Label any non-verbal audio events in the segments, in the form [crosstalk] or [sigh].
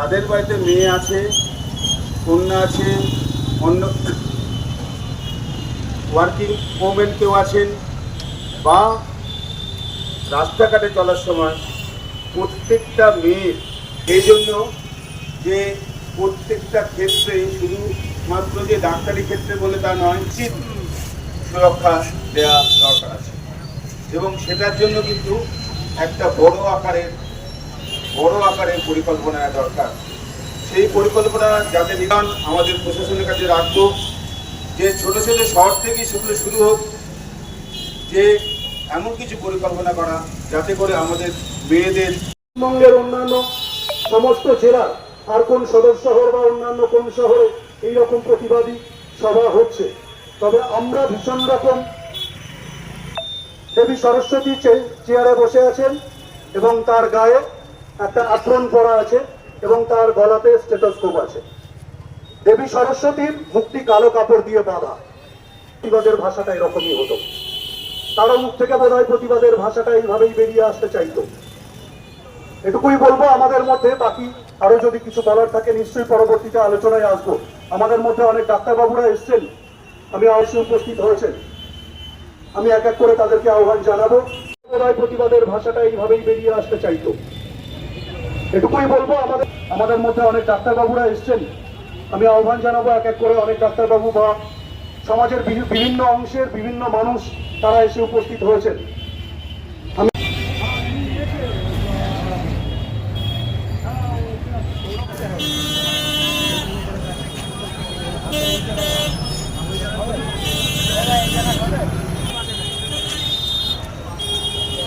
যাদের বাড়িতে মেয়ে আছে, কন্যা আছে, অন্য ওয়ার্কিং ওমেন কেউ আছেন বা রাস্তাঘাটে চলার সময় প্রত্যেকটা মেয়ের এই জন্য যে প্রত্যেকটা ক্ষেত্রে শুধুমাত্র যে ডাক্তারি ক্ষেত্রে বলে তা নয় উচিত সুরক্ষা দেওয়া দরকার আছে। এবং সেটার জন্য কিন্তু একটা বড় আকারের বড় আকারের পরিকল্পনা দরকার। সেই পরিকল্পনা যাতে নিদান আমাদের প্রশাসনের কাছে রাখব। যে ছোট ছোট শহর থেকেই সেগুলো শুরু হোক, যে এমন কিছু পরিকল্পনা করা, যাতে করে আমাদের মেয়েদের পশ্চিমবঙ্গের অন্যান্য সমস্ত জেলার আর কোন সদর শহর বা অন্যান্য কোন শহরে এই রকম প্রতিবাদী সভা হচ্ছে। তবে আমরা ভীষণ রকম দেবী সরস্বতী চেয়ারে বসে আছেন এবং তার গায়ে একটা আক্রমণ পরা আছে এবং তার গলাতে স্টেটোস্কোপ আছে। দেবী সরস্বতীর মুক্তি কালো কাপড় দিয়ে বাঁধা। প্রতিবাদের ভাষাটা এরকমই হতো। তারও মুখ থেকে বোধ হয় প্রতিবাদের ভাষাটা এইভাবেই বেরিয়ে আসতে চাইতো। এটুকুই বলব আমাদের মধ্যে, বাকি আরও যদি কিছু বলার থাকে, নিশ্চয়ই পরবর্তীতে আলোচনায় আসব। আমাদের মধ্যে অনেক ডাক্তারবাবুরা এসছেন। আমি অবশ্যই উপস্থিত হয়েছেন। আমি এক এক করে তাদেরকে আহ্বান জানাব। প্রতিবাদের ভাষাটা এইভাবেই বেরিয়ে আসতে চাইতো। এটুকুই বলব, আমাদের আমাদের মধ্যে অনেক ডাক্তারবাবুরা এসছেন। আমি আহ্বান জানাব এক এক করে অনেক ডাক্তারবাবু বা সমাজের বিভিন্ন অংশের বিভিন্ন মানুষ তারা এসে উপস্থিত হয়েছেন। আমি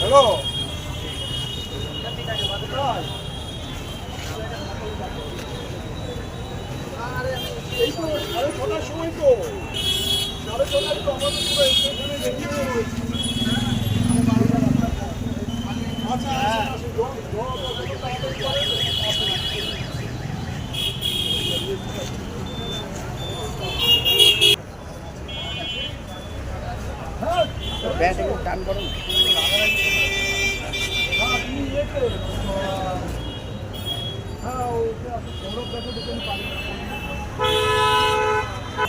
হ্যালো ছটার সময় টান হ্যাঁ ওটা সৌরভ দেখো দেখুন পানি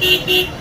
Beep, [laughs] beep.